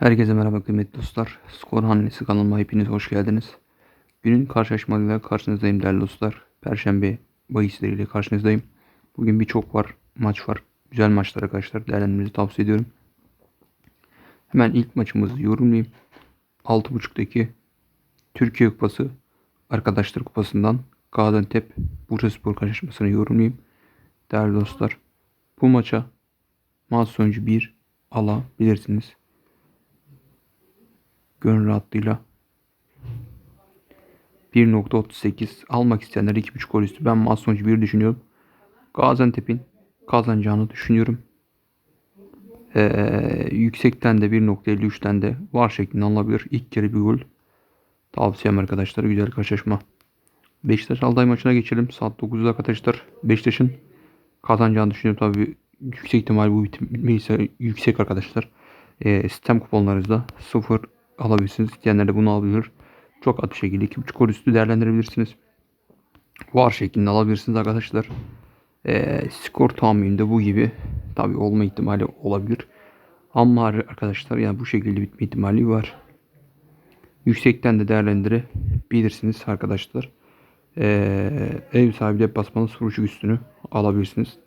Herkese merhaba kıymetli dostlar. Skor Hanesi kanalıma hepiniz hoş geldiniz. Günün karşılaşmalarıyla karşınızdayım değerli dostlar. Perşembe bahisleriyle karşınızdayım. Bugün birçok var maç var. Güzel maçlar arkadaşlar. Değerlendirmenizi tavsiye ediyorum. Hemen ilk maçımızı yorumlayayım. 6.5'daki Türkiye Kupası Arkadaşlar Kupası'ndan Gaziantep Bursaspor karşılaşmasını yorumlayayım. Değerli dostlar. Bu maça maç sonucu 1 alabilirsiniz gönül rahatlığıyla 1.38 almak isteyenler 2.5 gol üstü. Ben maç sonucu 1 düşünüyorum. Gaziantep'in kazanacağını düşünüyorum. Ee, yüksekten de 1.53'ten de var şeklinde alınabilir. İlk kere bir gol. Tavsiyem arkadaşlar. Güzel karşılaşma. Beşiktaş Altay maçına geçelim. Saat 9'da arkadaşlar. Beşiktaş'ın kazanacağını düşünüyorum. Tabii yüksek ihtimal bu bitmeyse yüksek arkadaşlar. Ee, sistem kuponlarınızda 0 alabilirsiniz. İsteyenler de bunu alabilir. Çok bir şekilde 2.5 gol üstü değerlendirebilirsiniz. Var şeklinde alabilirsiniz arkadaşlar. E, skor tahmininde bu gibi tabi olma ihtimali olabilir. Ama arkadaşlar yani bu şekilde bitme ihtimali var. Yüksekten de değerlendirebilirsiniz arkadaşlar. Ee, ev sahibi deplasmanı 0.5 üstünü alabilirsiniz.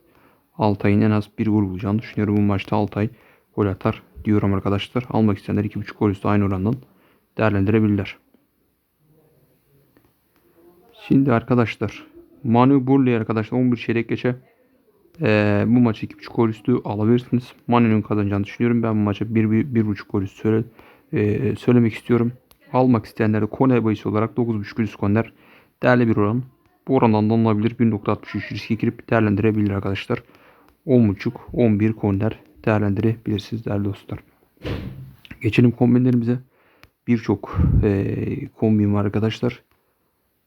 Altay'ın en az bir gol bulacağını düşünüyorum. Bu maçta Altay gol atar diyorum arkadaşlar. Almak isteyenler 2.5 gol üstü aynı orandan değerlendirebilirler. Şimdi arkadaşlar Manu Burley arkadaşlar 11 çeyrek geçe ee, bu maçı 2.5 gol üstü alabilirsiniz. Manu'nun kazanacağını düşünüyorum. Ben bu maça 1.5 gol üstü söyle, e, söylemek istiyorum. Almak isteyenlere korner bayısı olarak 9.5 üst korner değerli bir oran. Bu orandan da alınabilir. 1.63 riske girip değerlendirebilir arkadaşlar. 10.5 11 korner değerlendirebilirsiniz değerli dostlar. Geçelim kombinlerimize. Birçok e, kombin var arkadaşlar.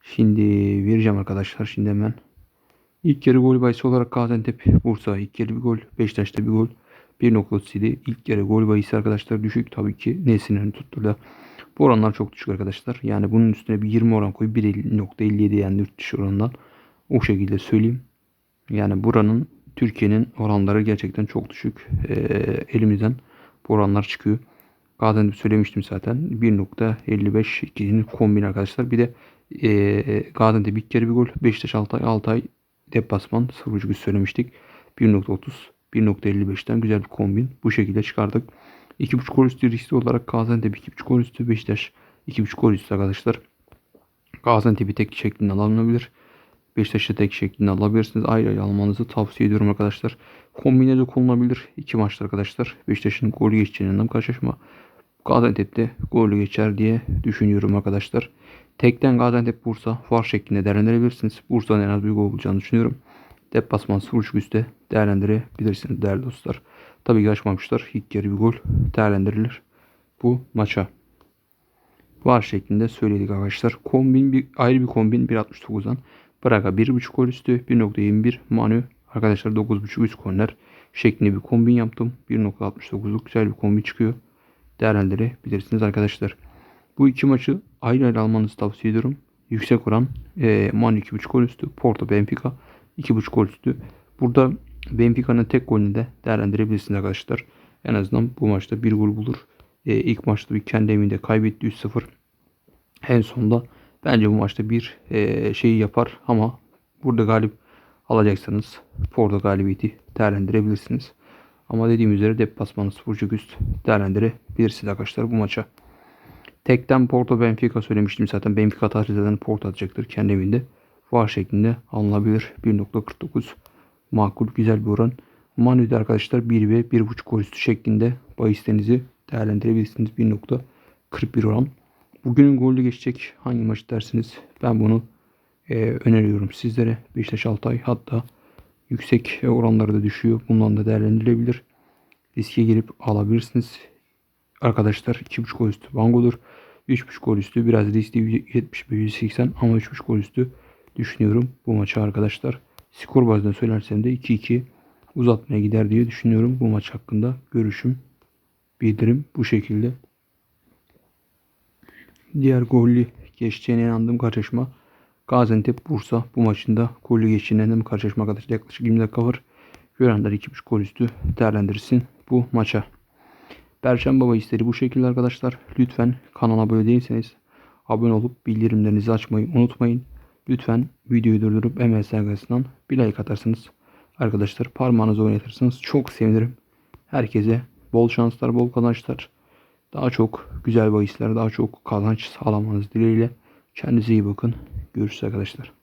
Şimdi vereceğim arkadaşlar. Şimdi hemen. İlk yarı gol bahisi olarak Gaziantep Bursa ilk yarı bir gol. Beşiktaş'ta bir gol. 1.37 ilk yarı gol bahisi arkadaşlar düşük. Tabii ki Nesin'in tutturdu. Bu oranlar çok düşük arkadaşlar. Yani bunun üstüne bir 20 oran koy. 1.57 yani yurt dışı oranından. O şekilde söyleyeyim. Yani buranın Türkiye'nin oranları gerçekten çok düşük. E, elimizden bu oranlar çıkıyor. Gaziantep söylemiştim zaten. 1.55 ikinin kombin arkadaşlar. Bir de e, Gaziantep bir kere bir gol. Beşiktaş Altay Altay deplasman 0.5 söylemiştik. 1.30 1.55'ten güzel bir kombin. Bu şekilde çıkardık. 2.5 gol üstü riskli olarak Gaziantep 2.5 gol üstü Beşiktaş 2.5 gol üstü arkadaşlar. Gaziantep'i tek şeklinde alınabilir. Beşiktaş'ı tek şeklinde alabilirsiniz. Ayrı ayrı almanızı tavsiye ediyorum arkadaşlar. Kombine de kullanılabilir. iki maçta arkadaşlar. Beşiktaş'ın golü geçeceğinden karşılaşma. Gaziantep'te golü geçer diye düşünüyorum arkadaşlar. Tekten Gaziantep Bursa var şeklinde değerlendirebilirsiniz. Bursa'nın en az bir gol bulacağını düşünüyorum. Deplasman 0.5 üstte değerlendirebilirsiniz değerli dostlar. Tabii ki açmamışlar. İlk yarı bir gol değerlendirilir bu maça. Var şeklinde söyledik arkadaşlar. Kombin bir ayrı bir kombin 1.69'dan Braga 1.5 gol üstü 1.21 Manu arkadaşlar 9.5 üst korner şeklinde bir kombin yaptım. 1.69'luk güzel bir kombin çıkıyor. Değerlendirebilirsiniz arkadaşlar. Bu iki maçı ayrı ayrı almanızı tavsiye ediyorum. Yüksek oran e, Manu 2.5 gol üstü Porto Benfica 2.5 gol üstü. Burada Benfica'nın tek golünü de değerlendirebilirsiniz arkadaşlar. En azından bu maçta bir gol bulur. E, ilk maçta bir kendi evinde kaybetti 3-0. En sonunda Bence bu maçta bir e, şeyi yapar ama burada galip alacaksanız Porto galibiyeti değerlendirebilirsiniz. Ama dediğim üzere deplasmanı 0.5 üst değerlendirebilirsiniz arkadaşlar bu maça. Tekten Porto Benfica söylemiştim zaten. Benfica zaten Porto atacaktır kendi evinde. Var şeklinde alınabilir. 1.49 makul güzel bir oran. Manu'da arkadaşlar 1 ve 1.5 gol üstü şeklinde bahislerinizi değerlendirebilirsiniz. 1.41 oran. Bugünün golü geçecek hangi maç dersiniz? Ben bunu e, öneriyorum sizlere. Beşiktaş Altay hatta yüksek oranları da düşüyor. Bundan da değerlendirilebilir. Riske girip alabilirsiniz. Arkadaşlar 2.5 gol üstü Bango'dur. 3.5 gol üstü biraz riskli 75-180 ama 3.5 gol üstü düşünüyorum bu maçı arkadaşlar. Skor bazında söylersem de 2-2 uzatmaya gider diye düşünüyorum. Bu maç hakkında görüşüm bildirim bu şekilde. Diğer gollü geçeceğine inandığım karşılaşma Gaziantep Bursa bu maçında gollü geçeceğine inandığım karşılaşma arkadaşlar yaklaşık 20 dakika var. Görenler 2.5 gol üstü değerlendirsin bu maça. Perşembe bahisleri bu şekilde arkadaşlar. Lütfen kanala abone değilseniz abone olup bildirimlerinizi açmayı unutmayın. Lütfen videoyu durdurup MS arkasından bir like atarsınız. Arkadaşlar parmağınızı oynatırsanız çok sevinirim. Herkese bol şanslar, bol kazançlar. Daha çok güzel bahisler, daha çok kazanç sağlamanız dileğiyle. Kendinize iyi bakın. Görüşürüz arkadaşlar.